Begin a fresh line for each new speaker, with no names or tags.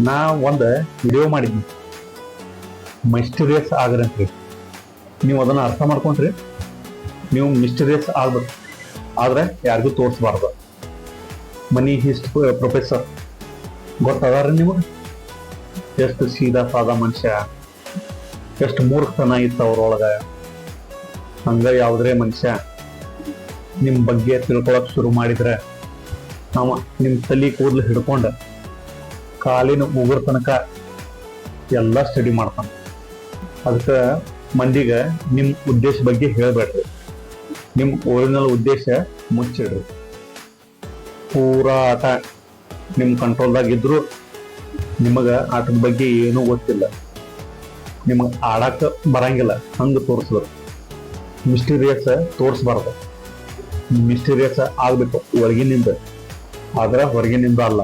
ನಾ ಒಂದು video ಮಾಡಿದ್ನಿ. Mysterious ಆಗ್ರಂತ್ರಿ ನೀವು ಅದನ್ನು ಅರ್ಥ ಮಾಡ್ಕೊಂಡ್ರಿ ನೀವು ಮಿಸ್ಟೀರಿಯಸ್ ಆಗ್ಬೇಕು. ಆದ್ರೆ ಯಾರಿಗೂ ತೋರಿಸ್ಬಾರ್ದು. ಮನಿ ಹಿಸ್ಟ್ ಪ್ರೊಫೆಸರ್ ಗೊತ್ತದಾರ ನಿಮಗೆ? ಎಷ್ಟು ಸೀದಾ ಸಾದಾ ಮನುಷ್ಯ. ಎಷ್ಟು ಮೂರ್ಖತನ ಇತ್ತು ಅವ್ರೊಳಗೆ. ಹಂಗೆ ಯಾವುದೇ ಮನುಷ್ಯ. ನಿಮ್ಮ ಬಗ್ಗೆ ತಿಳ್ಕೊಳಕ್ಕೆ ಶುರು ಮಾಡಿದ್ರೆ, ನಾವು ನಿಮ್ಮ ತಲೆ ಕೂದಲು ಹಿಡ್ಕೊಂಡ ಕಾಲಿನ ಉಗುರ್ ತನಕ ಎಲ್ಲ ಸ್ಟಡಿ ಮಾಡ್ತಾನೆ. ಅದಕ್ಕೆ ಮಂದಿಗೆ ನಿಮ್ಮ ಉದ್ದೇಶ ಬಗ್ಗೆ ಹೇಳಬೇಡ್ರಿ. ನಿಮ್ಮ ಒರಿಜಿನಲ್ ಉದ್ದೇಶ ಮುಚ್ಚಿಡ್ರಿ. ಪೂರಾ ಆಟ ನಿಮ್ಮ ಕಂಟ್ರೋಲ್ದಾಗ ಇದ್ರು ನಿಮಗೆ ಆಟದ ಬಗ್ಗೆ ಏನೂ ಗೊತ್ತಿಲ್ಲ. ನಿಮಗೆ ಆಡಕ್ಕೆ ಬರಂಗಿಲ್ಲ, ಹಂಗೆ ತೋರಿಸ್ಬೇಕು ಮಿಸ್ಟೀರಿಯಸ್ ತೋರಿಸ್ಬಾರ್ದು. ಮಿಸ್ಟೀರಿಯಸ್ ಆಗಬೇಕು, ಒಳಗಿನಿಂದ. ಆದ್ರೆ ಹೊರಗಿನಿಂದ ಅಲ್ಲ.